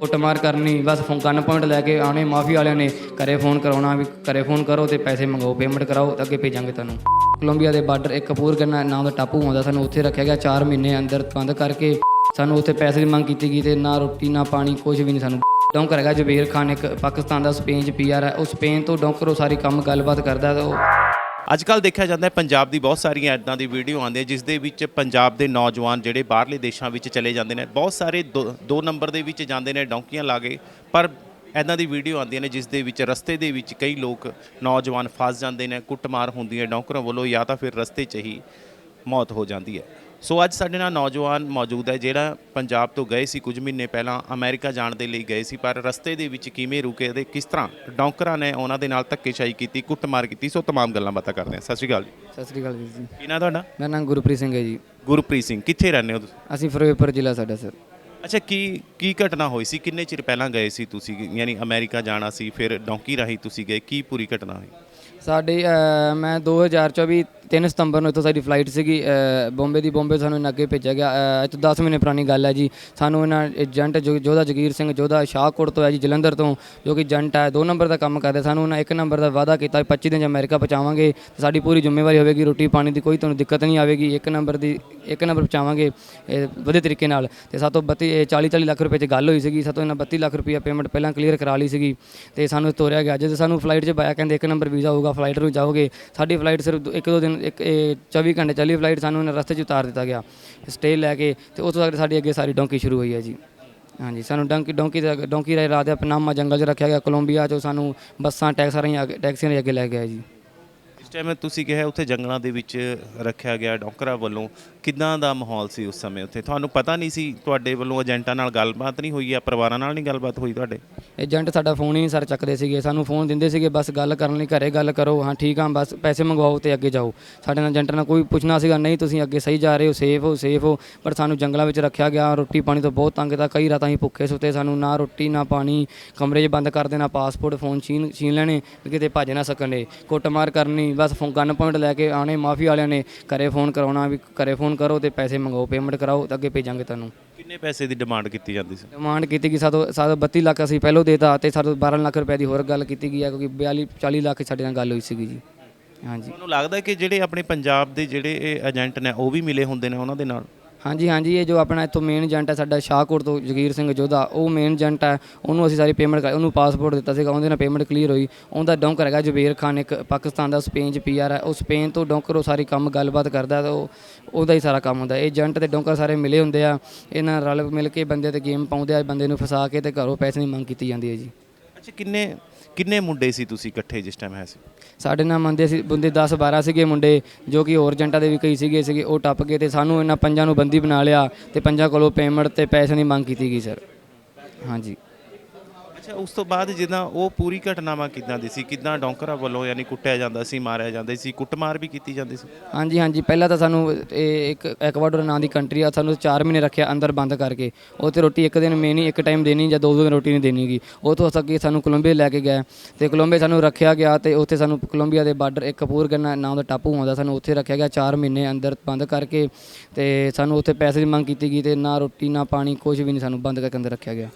ਕੁੱਟਮਾਰ ਕਰਨੀ, ਬਸ phone gun point ਲੈ ਕੇ ਆਣੇ ਮਾਫੀ ਵਾਲਿਆਂ ਨੇ ਘਰੇ ਫੋਨ ਕਰਾਉਣਾ ਵੀ, ਘਰੇ ਫੋਨ ਕਰੋ ਤੇ ਪੈਸੇ ਮੰਗਾਓ ਪੇਮੈਂਟ ਕਰਾਓ, ਤੇ ਅੱਗੇ ਭੇਜਾਂਗੇ ਤੁਹਾਨੂੰ। ਕੋਲੰਬੀਆ ਦੇ ਬਾਰਡਰ, ਇੱਕ ਕਪੂਰਗੰਨਾ ਨਾਮ ਦਾ ਟਾਪੂ ਆਉਂਦਾ, ਸਾਨੂੰ ਉੱਥੇ ਰੱਖਿਆ ਗਿਆ 4 ਮਹੀਨੇ ਅੰਦਰ ਬੰਦ ਕਰਕੇ। ਸਾਨੂੰ ਉੱਥੇ ਪੈਸੇ ਦੀ ਮੰਗ ਕੀਤੀ ਗਈ ਤੇ ਨਾ ਰੋਟੀ, ਨਾ ਪਾਣੀ ਕੁਝ ਵੀ ਨਹੀਂ ਸਾਨੂੰ। ਡੌਂਕਰ ਹੈਗਾ ਜਬੀਰ ਖਾਨ, ਇੱਕ ਪਾਕਿਸਤਾਨ ਦਾ ਸਪੇਨ ਚ ਪੀਆਰ ਹੈ, ਉਹ ਸਪੇਨ ਤੋਂ ਡੌਂਕਰ ਉਹ ਸਾਰੀ ਕੰਮ ਗੱਲਬਾਤ ਕਰਦਾ ਤੇ ਉਹ ਅੱਜ ਕੱਲ ਦੇਖਿਆ ਜਾਂਦਾ ਹੈ, ਪੰਜਾਬ ਦੀ ਬਹੁਤ ਸਾਰੀਆਂ ਐਡਾਂ ਦੀ ਵੀਡੀਓ ਆਉਂਦੀਆਂ, ਜਿਸ ਦੇ ਵਿੱਚ ਪੰਜਾਬ ਦੇ ਨੌਜਵਾਨ ਜਿਹੜੇ ਬਾਹਰਲੇ ਦੇਸ਼ਾਂ ਵਿੱਚ ਚਲੇ ਜਾਂਦੇ ਨੇ, ਬਹੁਤ ਸਾਰੇ ਦੋ- ਦੋ ਨੰਬਰ ਦੇ ਵਿੱਚ ਜਾਂਦੇ ਨੇ, ਡੌਂਕੀਆਂ ਲਾ ਕੇ, ਪਰ ਐਦਾਂ ਦੀ ਵੀਡੀਓ ਆਉਂਦੀਆਂ ਨੇ, ਜਿਸ ਦੇ ਵਿੱਚ ਰਸਤੇ ਦੇ ਵਿੱਚ ਕਈ ਲੋਕ ਨੌਜਵਾਨ ਫਸ ਜਾਂਦੇ ਨੇ, ਕੁੱਟਮਾਰ ਹੁੰਦੀ ਹੈ, ਡੌਂਕਰਾਂ ਵੱਲੋਂ ਜਾਂ ਤਾਂ ਫਿਰ ਰਸਤੇ 'ਚ ਹੀ ਮੌਤ ਹੋ ਜਾਂਦੀ ਹੈ। ਸੋ ਅੱਜ ਸਾਡੇ ਨਾਲ ਨੌਜਵਾਨ ਮੌਜੂਦ ਹੈ ਜਿਹੜਾ ਪੰਜਾਬ ਤੋਂ ਗਏ ਸੀ ਕੁਝ ਮਹੀਨੇ ਪਹਿਲਾਂ ਅਮਰੀਕਾ ਜਾਣ ਦੇ ਲਈ ਗਏ ਸੀ ਪਰ ਰਸਤੇ ਦੇ ਵਿੱਚ ਕਿਵੇਂ ਰੁਕੇ ਤੇ ਕਿਸ ਤਰ੍ਹਾਂ ਡੌਂਕਰਾਂ ਨੇ ਉਹਨਾਂ ਦੇ ਨਾਲ ਧੱਕੇਸ਼ਾਹੀ ਕੀਤੀ ਕੁੱਟਮਾਰ ਕੀਤੀ? ਸੋ ਤਮਾਮ ਗੱਲਾਂ ਬਾਤਾਂ ਕਰਦੇ ਹਾਂ। ਸਤਿ ਸ਼੍ਰੀ ਅਕਾਲ ਜੀ। ਸਤਿ ਸ੍ਰੀ ਅਕਾਲ ਜੀ। ਕੀ ਨਾਂ ਤੁਹਾਡਾ? ਮੇਰਾ ਨਾਮ ਗੁਰਪ੍ਰੀਤ ਸਿੰਘ ਹੈ ਜੀ। ਗੁਰਪ੍ਰੀਤ ਸਿੰਘ ਕਿੱਥੇ ਰਹਿੰਦੇ ਹੋ ਤੁਸੀਂ? ਅਸੀਂ ਫਿਰੋਜ਼ਪੁਰ ਜ਼ਿਲ੍ਹਾ ਸਾਡਾ ਸਰ। ਅੱਛਾ ਕੀ ਕੀ ਘਟਨਾ ਹੋਈ ਸੀ? ਕਿੰਨੇ ਚਿਰ ਪਹਿਲਾਂ ਗਏ ਸੀ ਤੁਸੀਂ? ਯਾਨੀ ਅਮਰੀਕਾ ਜਾਣਾ ਸੀ ਫਿਰ ਡੌਂਕੀ ਰਾਹੀਂ ਤੁਸੀਂ ਗਏ ਕੀ ਪੂਰੀ ਘਟਨਾ ਹੋਈ? ਸਾਡੇ ਅਹ, ਮੈਂ 2024 3 ਸਤੰਬਰ ਨੂੰ ਇੱਥੋਂ ਸਾਡੀ ਫਲਾਈਟ ਸੀਗੀ ਅ, ਬੰਬੇ ਦੀ ਬੰਬੇ ਸਾਨੂੰ ਇਹਨਾਂ ਅੱਗੇ ਭੇਜਿਆ ਗਿਆ। ਅ, ਇਹ ਤੋਂ 10 ਮਹੀਨੇ ਪੁਰਾਣੀ ਗੱਲ ਹੈ ਜੀ। ਸਾਨੂੰ ਇਹਨਾਂ ਏਜੰਟ ਜੋ- ਜੋਧਾ ਜਗੀਰ ਸਿੰਘ ਜੋਧਾ ਸ਼ਾਹਕੋਟ ਤੋਂ ਹੈ ਜੀ ਜਲੰਧਰ ਤੋਂ ਜੋ ਕਿ ਏਜੰਟ ਹੈ ਦੋ ਨੰਬਰ ਦਾ ਕੰਮ ਕਰਦੇ ਸਾਨੂੰ ਉਹਨਾਂ ਇੱਕ ਨੰਬਰ ਦਾ ਵਾਅਦਾ ਕੀਤਾ ਵੀ 25 ਦਿਨ 'ਚ ਅਮਰੀਕਾ ਪਹੁੰਚਾਵਾਂਗੇ ਤੇ ਸਾਡੀ ਪੂਰੀ ਜ਼ਿੰਮੇਵਾਰੀ ਹੋਵੇਗੀ ਰੋਟੀ ਪਾਣੀ ਦੀ ਕੋਈ ਤੁਹਾਨੂੰ ਦਿੱਕਤ ਨਹੀਂ ਆਵੇਗੀ ਇੱਕ ਨੰਬਰ ਦੀ ਇੱਕ ਨੰਬਰ ਪਹੁੰਚਾਵਾਂਗੇ ਵਧੀਆ ਤਰੀਕੇ ਨਾਲ। ਤੇ ਸਾਤੋਂ 32 ਇਹ 40 40 ਲੱਖ ਰੁਪਏ 'ਚ ਗੱਲ ਹੋਈ ਸੀਗੀ ਸਾਤੋਂ ਇਹਨਾਂ 32 ਲੱਖ ਰੁਪਏ ਪੇਮੈਂਟ ਪਹਿਲਾਂ ਕਲੀਅਰ ਕਰਾ ਲਈ ਸੀਗੀ ਤੇ ਸਾਨੂੰ ਤੋਰਿਆ ਗਿਆ। ਜਦੋਂ ਸਾਨੂੰ ਫਲਾਈਟ 'ਚ ਪਾਇਆ ਕਹਿੰਦੇ ਇੱਕ ਨੰਬਰ ਵੀਜ਼ਾ ਹੋਊਗਾ ਫਲਾਈਟ ਨੂੰ ਜਾਓਗੇ। ਸਾਡੀ ਫਲਾਈਟ ਸਿਰਫ ਦੋ- ਦਿਨ ਦੋ ਇੱਕ, ਇਹ 24 ਘੰਟੇ ਚੱਲੀ ਫਲਾਈਟ ਸਾਨੂੰ ਰਸਤੇ 'ਚ ਉਤਾਰ ਦਿੱਤਾ ਗਿਆ। ਸਟੇ ਲੈ ਕੇ ਤੇ ਉਸ ਤੋਂ ਬਾਅਦ ਸਾਡੀ ਅੱਗੇ ਸਾਰੀ ਡੌਂਕੀ ਸ਼ੁਰੂ ਹੋਈ ਹੈ ਜੀ। ਹਾਂਜੀ, ਸਾਨੂੰ ਡੌਂਕੀ ਡੌਂਕੀ ਦਾ, ਡੌਂਕੀ ਰਾਹੀਂ ਰਾਤ ਦੇ ਪਨਾਮਾ ਜੰਗਲ 'ਚ ਰੱਖਿਆ ਗਿਆ, ਕੋਲੰਬੀਆ 'ਚੋਂ ਸਾਨੂੰ ਬੱਸਾਂ, ਟੈਕਸਾਂ ਰਾਹੀਂ ਅੱਗੇ- ਟੈਕਸੀਆਂ ਰਾਹੀਂ ਅੱਗੇ ਲੈ ਗਿਆ ਜੀ। ਇਸ ਟਾਈਮ ਤੁਸੀਂ ਕਿਹਾ ਉੱਥੇ ਜੰਗਲਾਂ ਦੇ ਵਿੱਚ ਰੱਖਿਆ ਗਿਆ ਡੌਂਕਰਾਂ ਵੱਲੋਂ। ਕਿੱਦਾਂ ਦਾ ਮਾਹੌਲ ਸੀ ਉਸ ਸਮੇਂ ਉੱਥੇ? ਤੁਹਾਨੂੰ ਪਤਾ ਨਹੀਂ ਸੀ ਤੁਹਾਡੇ ਵੱਲੋਂ ਏਜੰਟਾਂ ਨਾਲ ਗੱਲਬਾਤ ਨਹੀਂ ਹੋਈ ਆ ਪਰਿਵਾਰਾਂ ਨਾਲ ਨਹੀਂ ਗੱਲਬਾਤ ਹੋਈ ਤੁਹਾਡੇ? ਏਜੰਟ ਸਾਡਾ ਫੋਨ ਹੀ ਨਹੀਂ ਸਰ ਚੱਕਦੇ ਸੀਗੇ। ਸਾਨੂੰ ਫੋਨ ਦਿੰਦੇ ਸੀਗੇ, ਬਸ ਗੱਲ ਕਰਨ ਲਈ ਘਰੇ ਗੱਲ ਕਰੋ। ਹਾਂ, ਠੀਕ ਆ ਬਸ ਪੈਸੇ ਮੰਗਵਾਓ ਤੇ ਅੱਗੇ ਜਾਓ। ਸਾਡੇ ਨਾਲ ਏਜੰਟ ਨਾਲ ਕੋਈ ਪੁੱਛਣਾ ਸੀਗਾ, ਨਹੀਂ, ਤੁਸੀਂ ਅੱਗੇ ਸਹੀ ਜਾ ਰਹੇ ਹੋ ਸੇਫ ਹੋ ਸੇਫ ਹੋ। ਪਰ ਸਾਨੂੰ ਜੰਗਲਾਂ ਵਿੱਚ ਰੱਖਿਆ ਗਿਆ। ਰੋਟੀ ਪਾਣੀ ਤੋਂ ਬਹੁਤ ਤੰਗ ਤਾਂ ਕਈ ਰਾਤਾਂ ਅਸੀਂ ਭੁੱਖੇ ਸੁੱਤੇ। ਸਾਨੂੰ ਨਾ ਰੋਟੀ, ਨਾ ਪਾਣੀ, ਕਮਰੇ 'ਚ ਬੰਦ ਕਰ ਦੇਣਾ ਪਾਸਪੋਰਟ ਫੋਨ ਛੀਨ ਛੀਨ ਲੈਣੇ, ਵੀ ਕਿਤੇ ਭੱਜ ਨਾ ਸਕਣ ਦੇ ਕੁੱਟਮਾਰ ਕਰਨੀ ਬਸ ਫੋਨ ਗਨ ਪੁਆਇੰਟ ਲੈ ਕੇ ਆਣੇ ਮਾਫੀ ਵਾਲਿਆਂ ਨੇ ਘਰੇ ਫੋਨ ਕਰਾਉਣਾ ਵੀ ਘਰੇ ਫੋਨ ਕਰੋ ਤੇ ਪੈਸੇ ਮੰਗਾਓ ਪੇਮੈਂਟ ਕਰਾਓ ਤੇ ਅੱਗੇ ਭੇਜਾਂਗੇ ਤੁਹਾਨੂੰ। ਕਿੰਨੇ ਪੈਸੇ ਦੀ ਡਿਮਾਂਡ ਕੀਤੀ ਜਾਂਦੀ ਸੀ? ਡਿਮਾਂਡ ਕੀਤੀ ਕਿ ਸਾਤੋਂ ਸਾਤੋਂ 32 ਲੱਖ ਅਸੀਂ ਪਹਿਲੋਂ ਦੇਤਾ ਤੇ ਸਾਤੋਂ 12 ਲੱਖ ਰੁਪਏ ਦੀ ਹੋਰ ਗੱਲ ਕੀਤੀ ਗਈ ਹੈ ਕਿਉਂਕਿ 42 40 ਲੱਖ ਸਾਡੇ ਨਾਲ ਗੱਲ ਹੋਈ ਸੀਗੀ ਜੀ। ਹਾਂਜੀ। ਤੁਹਾਨੂੰ ਲੱਗਦਾ ਕਿ ਜਿਹੜੇ ਆਪਣੇ ਪੰਜਾਬ ਦੇ ਜਿਹੜੇ ਇਹ ਏਜੰਟ ਨੇ ਉਹ ਵੀ ਮਿਲੇ ਹੁੰਦੇ ਨੇ ਉਹਨਾਂ ਦੇ ਨਾਲ? ਹਾਂਜੀ ਹਾਂਜੀ, ਇਹ ਜੋ ਆਪਣਾ ਇੱਥੋਂ ਮੇਨ ਏਜੰਟ ਹੈ ਸਾਡਾ ਸ਼ਾਹਕੋਟ ਤੋਂ ਜਗੀਰ ਸਿੰਘ ਜੋਧਾ, ਉਹ ਮੇਨ ਏਜੰਟ ਹੈ, ਉਹਨੂੰ ਅਸੀਂ ਸਾਰੀ ਪੇਮੈਂਟ ਕਰ ਉਹਨੂੰ ਪਾਸਪੋਰਟ ਦਿੱਤਾ ਸੀਗਾ, ਉਹਦੇ ਨਾਲ ਪੇਮੈਂਟ ਕਲੀਅਰ ਹੋਈ। ਉਹਦਾ ਡੌਂਕਰ ਹੈਗਾ ਜਬੀਰ ਖਾਨ, ਇੱਕ ਪਾਕਿਸਤਾਨ ਦਾ ਸਪੇਨ ਚ ਪੀਆਰ ਹੈ, ਉਹ ਸਪੇਨ ਤੋਂ ਡੌਂਕਰ ਉਹ ਸਾਰੀ ਕੰਮ ਗੱਲਬਾਤ ਕਰਦਾ ਤੇ ਉਹ, ਉਹਦਾ ਹੀ ਸਾਰਾ ਕੰਮ ਹੁੰਦਾ। ਏਜੰਟ ਤੇ ਡੌਂਕਰ ਸਾਰੇ ਮਿਲੇ ਹੁੰਦੇ ਆ, ਇਹਨਾਂ ਰਲ ਮਿਲ ਕੇ ਬੰਦੇ ਤੇ ਗੇਮ ਪਾਉਂਦੇ ਆ, ਬੰਦੇ ਨੂੰ ਫਸਾ ਕੇ ਤੇ ਘਰੋਂ ਪੈਸੇ ਦੀ ਮੰਗ ਕੀਤੀ ਜਾਂਦੀ ਹੈ ਜੀ। ਅੱਛਾ, ਕਿੰਨੇ ਕਿੰਨੇ ਮੁੰਡੇ ਸੀ ਤੁਸੀਂ ਇਕੱਠੇ ਜਿਸ ਟਾਈਮ ਹੈ ਸੀ? ਸਾਡੇ ਨਾਲ ਮੰਦੇ ਸੀ ਬੰਦੇ 10 12 ਸੀਗੇ ਮੁੰਡੇ, ਜੋ ਕਿ ਹੋਰ ਏਜੰਟਾਂ ਦੇ ਵੀ ਕਈ ਸੀਗੇ ਸੀਗੇ, ਉਹ ਟੱਪ ਗਏ ਤੇ ਸਾਨੂੰ ਇਹਨਾਂ ਪੰਜਾਂ ਨੂੰ ਬੰਦੀ ਬਣਾ ਲਿਆ ਤੇ ਪੰਜਾਂ ਕੋਲੋਂ ਪੇਮੈਂਟ ਤੇ ਪੈਸੇ ਦੀ ਮੰਗ ਕੀਤੀ ਗਈ ਸਰ ਹਾਂਜੀ। ਅੱਛਾ, ਉਸ ਤੋਂ ਬਾਅਦ ਜਿੱਦਾਂ ਉਹ ਪੂਰੀ ਘਟਨਾਵਾਂ ਕਿੱਦਾਂ ਦੀ ਸੀ? ਕਿੱਦਾਂ ਡੌਂਕਰਾਂ ਵੱਲੋਂ ਯਾਨੀ ਕੁੱਟਿਆ ਜਾਂਦਾ ਸੀ, ਮਾਰਿਆ ਜਾਂਦਾ ਸੀ, ਕੁੱਟਮਾਰ ਵੀ ਕੀਤੀ ਜਾਂਦੀ ਸੀ? ਹਾਂਜੀ ਹਾਂਜੀ। ਪਹਿਲਾਂ ਤਾਂ ਸਾਨੂੰ ਇਹ ਇੱਕ ਐਕਵਾਡੋਰ ਨਾਂ ਦੀ ਕੰਟਰੀ ਆ, ਸਾਨੂੰ 4 ਮਹੀਨੇ ਰੱਖਿਆ ਅੰਦਰ ਬੰਦ ਕਰਕੇ। ਉੱਥੇ ਰੋਟੀ ਇੱਕ ਦਿਨ ਮੇਨੀ ਇੱਕ ਟਾਈਮ ਦੇਣੀ ਜਾਂ ਦੋ ਦੋ ਦਿਨ ਰੋਟੀ ਨਹੀਂ ਦੇਣੀਗੀ। ਉਹ ਤੋਂ ਅੱਗੇ ਸਾਨੂੰ ਕੋਲੰਬੀਆ ਲੈ ਕੇ ਗਏ। ਤੇ ਕੋਲੰਬੀਆ ਸਾਨੂੰ ਰੱਖਿਆ ਗਿਆ ਤੇ ਉੱਥੇ ਸਾਨੂੰ ਕੋਲੰਬੀਆ ਦੇ ਬਾਰਡਰ, ਇੱਕ ਕਪੂਰਗੰਨਾ ਨਾਮ ਦਾ ਟਾਪੂ ਆਉਂਦਾ, ਸਾਨੂੰ ਉੱਥੇ ਰੱਖਿਆ ਗਿਆ 4 ਮਹੀਨੇ ਅੰਦਰ ਬੰਦ ਕਰਕੇ। ਤੇ ਸਾਨੂੰ ਉੱਥੇ ਪੈਸੇ ਦੀ ਮੰਗ ਕੀਤੀ ਗਈ ਤੇ ਨਾ ਰੋਟੀ, ਨਾ ਪਾਣੀ ਕੁਝ ਵੀ ਨਹੀਂ ਸਾਨੂੰ ਬੰਦ ਕਰਕੇ ਅੰਦਰ ਰੱਖਿਆ ਗਿਆ।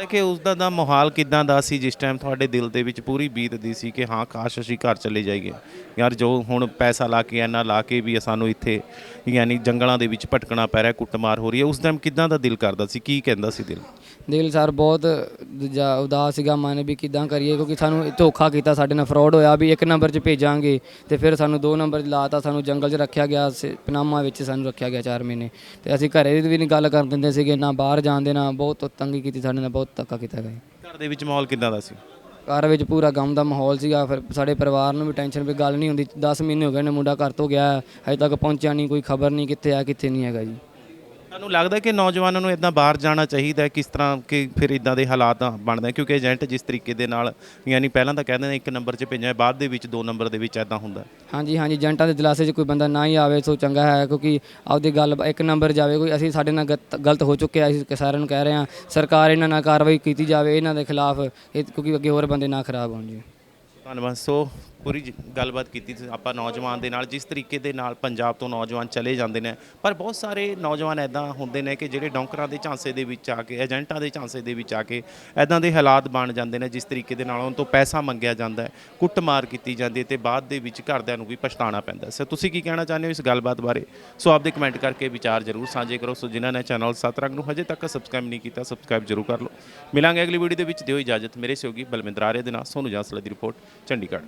ਲੱਗਦਾ ਕਿ ਉਸ ਦਾ ਦਾ ਮਾਹੌਲ ਕਿਦਾਂ ਦਾ ਸੀ, ਜਿਸ ਟਾਈਮ ਤੁਹਾਡੇ ਦਿਲ ਦੇ ਵਿੱਚ ਪੂਰੀ ਬੀਤਦੀ ਸੀ ਕਿ ਹਾਂ, ਕਾਸ਼ ਅਸੀਂ ਘਰ ਚਲੇ ਜਾਈਏ। ਯਾਰ ਜੋ ਹੁਣ ਪੈਸਾ ਲਾ ਕੇ, ਇੰਨਾ ਲਾ ਕੇ ਵੀ ਸਾਨੂੰ ਇੱਥੇ ਯਾਨੀ ਜੰਗਲਾਂ ਦੇ ਵਿੱਚ ਭਟਕਣਾ ਪੈ ਰਿਹਾ, ਕੁੱਟਮਾਰ ਹੋ ਰਹੀ ਹੈ, ਉਸ ਟਾਈਮ ਕਿਦਾਂ ਦਾ ਦਿਲ ਕਰਦਾ ਸੀ? ਕੀ ਕਹਿੰਦਾ ਸੀ ਦਿਲ? ਦਿਲ ਸਰ ਬਹੁਤ ਦੂਜਾ ਉਦਾਸ ਸੀਗਾ ਮਨ ਵੀ ਕਿਦਾਂ ਕਰੀਏ ਕਿਉਂਕਿ ਸਾਨੂੰ ਧੋਖਾ ਕੀਤਾ ਸਾਡੇ ਨਾਲ ਫਰਾਡ ਹੋਇਆ ਵੀ ਇੱਕ ਨੰਬਰ 'ਚ ਭੇਜਾਂਗੇ ਤੇ ਫਿਰ ਸਾਨੂੰ ਦੋ ਨੰਬਰ 'ਚ ਲਾਤਾ ਸਾਨੂੰ ਜੰਗਲ 'ਚ ਰੱਖਿਆ ਗਿਆ ਪਨਾਮਾ ਵਿੱਚ ਸਾਨੂੰ ਰੱਖਿਆ ਗਿਆ 4 ਮਹੀਨੇ। ਤੇ ਅਸੀਂ ਘਰੇ ਦੀ ਵੀ ਨਹੀਂ ਗੱਲ ਕਰਨ ਦਿੰਦੇ ਸੀਗੇ ਨਾ ਬਾਹਰ ਜਾਣ ਦੇਣਾ ਬਹੁਤ ਤੰਗੀ ਕੀਤੀ ਸਾਡੇ ਨਾਲ ਬਹੁਤ ਧੱਕਾ ਕੀਤਾ ਗਿਆ। ਘਰ ਦੇ ਵਿੱਚ ਮਾਹੌਲ ਕਿਦਾਂ ਦਾ ਸੀ? ਘਰ ਵਿੱਚ ਪੂਰਾ ਗਮ ਦਾ ਮਾਹੌਲ ਸੀਗਾ ਫਿਰ ਸਾਡੇ ਪਰਿਵਾਰ ਨੂੰ ਵੀ ਟੈਨਸ਼ਨ ਵੀ ਗੱਲ ਨਹੀਂ ਹੁੰਦੀ 10 ਮਹੀਨੇ ਹੋ ਗਏ ਨੇ ਮੁੰਡਾ ਘਰ ਤੋਂ ਗਿਆ ਹਜੇ ਤੱਕ ਪਹੁੰਚਿਆ ਨਹੀਂ ਕੋਈ ਖਬਰ ਨਹੀਂ ਕਿੱਥੇ ਆ ਕਿੱਥੇ ਨਹੀਂ ਹੈਗਾ ਜੀ। ਤੁਹਾਨੂੰ ਲੱਗਦਾ ਕਿ ਨੌਜਵਾਨਾਂ ਨੂੰ ਇਦਾਂ ਬਾਹਰ ਜਾਣਾ ਚਾਹੀਦਾ ਹੈ? ਕਿਸ ਤਰ੍ਹਾਂ ਕਿ ਫਿਰ ਇਦਾਂ ਦੇ ਹਾਲਾਤ ਬਣਦੇ ਆ? ਕਿਉਂਕਿ ਏਜੰਟ ਜਿਸ ਤਰੀਕੇ ਦੇ ਨਾਲ, ਯਾਨੀ ਪਹਿਲਾਂ ਤਾਂ ਕਹਿੰਦੇ ਨੇ ਇੱਕ ਨੰਬਰ 'ਚ ਭੇਜਿਆ, ਬਾਅਦ ਦੇ ਵਿੱਚ ਦੋ ਨੰਬਰ ਦੇ ਵਿੱਚ ਇਦਾਂ ਹੁੰਦਾ ਹਾਂਜੀ ਹਾਂਜੀ, ਏਜੰਟਾਂ ਦੇ ਦਿਲਾਸੇ 'ਚ ਕੋਈ ਬੰਦਾ ਨਾ ਹੀ ਆਵੇ ਸੋ ਚੰਗਾ ਹੈ, ਕਿਉਂਕਿ ਆਪਦੀ ਗੱਲ ਇੱਕ ਨੰਬਰ ਜਾਵੇ, ਕੋਈ ਅਸੀਂ ਸਾਡੇ ਨਾਲ ਗਤ, ਗਲਤ ਹੋ ਚੁੱਕਿਆ, ਅਸੀਂ ਕਿ, ਸਾਰਿਆਂ ਨੂੰ ਕਹਿ ਰਹੇ ਹਾਂ, ਸਰਕਾਰ ਇਹਨਾਂ ਨਾਲ ਕਾਰਵਾਈ ਕੀਤੀ ਜਾਵੇ, ਇਹਨਾਂ ਦੇ ਖਿਲਾਫ, ਇਹ ਕਿਉਂਕਿ ਅੱਗੇ ਹੋਰ ਬੰਦੇ ਨਾ ਖਰਾਬ ਹੋਣ ਜੀ। ਧੰਨਵਾਦ। ਸੋ ਪੂਰੀ ਜ- ਗੱਲਬਾਤ ਕੀਤੀ ਤੁਸੀਂ ਆਪਾਂ ਨੌਜਵਾਨ ਦੇ ਨਾਲ, ਜਿਸ ਤਰੀਕੇ ਦੇ ਨਾਲ ਪੰਜਾਬ ਤੋਂ ਨੌਜਵਾਨ ਚਲੇ ਜਾਂਦੇ ਨੇ, ਪਰ ਬਹੁਤ ਸਾਰੇ ਨੌਜਵਾਨ ਐਦਾਂ ਹੁੰਦੇ ਨੇ ਕਿ ਜਿਹੜੇ ਡੌਂਕਰਾਂ ਦੇ ਝਾਂਸੇ ਦੇ ਵਿੱਚ ਆ ਕੇ, ਏਜੰਟਾਂ ਦੇ ਝਾਂਸੇ ਦੇ ਵਿੱਚ ਆ ਕੇ ਐਦਾਂ ਦੇ ਹਾਲਾਤ ਬਣ ਜਾਂਦੇ ਨੇ, ਜਿਸ ਤਰੀਕੇ ਦੇ ਨਾਲ ਉਹਨਾਂ ਤੋਂ ਪੈਸਾ ਮੰਗਿਆ ਜਾਂਦਾ ਹੈ, ਕੁੱਟਮਾਰ ਕੀਤੀ ਜਾਂਦੀ ਹੈ ਤੇ ਬਾਅਦ ਦੇ ਵਿੱਚ ਘਰਦਿਆਂ ਨੂੰ ਵੀ ਪਛਤਾਣਾ ਪੈਂਦਾ ਹੈ। ਸੋ ਤੁਸੀਂ ਕੀ ਕਹਿਣਾ ਚਾਹੁੰਦੇ ਹੋ ਇਸ ਗੱਲਬਾਤ ਬਾਰੇ? ਸੋ ਆਪਦੇ ਕਮੈਂਟ ਕਰਕੇ ਵਿਚਾਰ ਜ਼ਰੂਰ ਸਾਂਝੇ ਕਰੋ। ਸੋ ਜਿਨ੍ਹਾਂ ਨੇ ਚੈਨਲ ਸਤਰੰਗ ਨੂੰ ਹਜੇ ਤੱਕ ਸਬਸਕ੍ਰਾਈਬ ਨਹੀਂ ਕੀਤਾ, ਸਬਸਕ੍ਰਾਈਬ ਜ਼ਰੂਰ ਕਰ ਲਓ। ਮਿਲਾਂਗੇ ਅਗਲੀ ਵੀਡੀਓ ਦੇ ਵਿੱਚ। ਦਿਓ ਇਜਾਜ਼ਤ। ਮੇਰੇ ਸਹਿਯੋਗੀ ਬਲਵਿੰਦਰ ਆਰੇ ਦੇ ਨਾਲ। ਸੋਨੂ ਜਾਂਸਲਾ ਦੀ ਰਿਪੋਰਟ। ਚੰਡੀਗੜ੍ਹ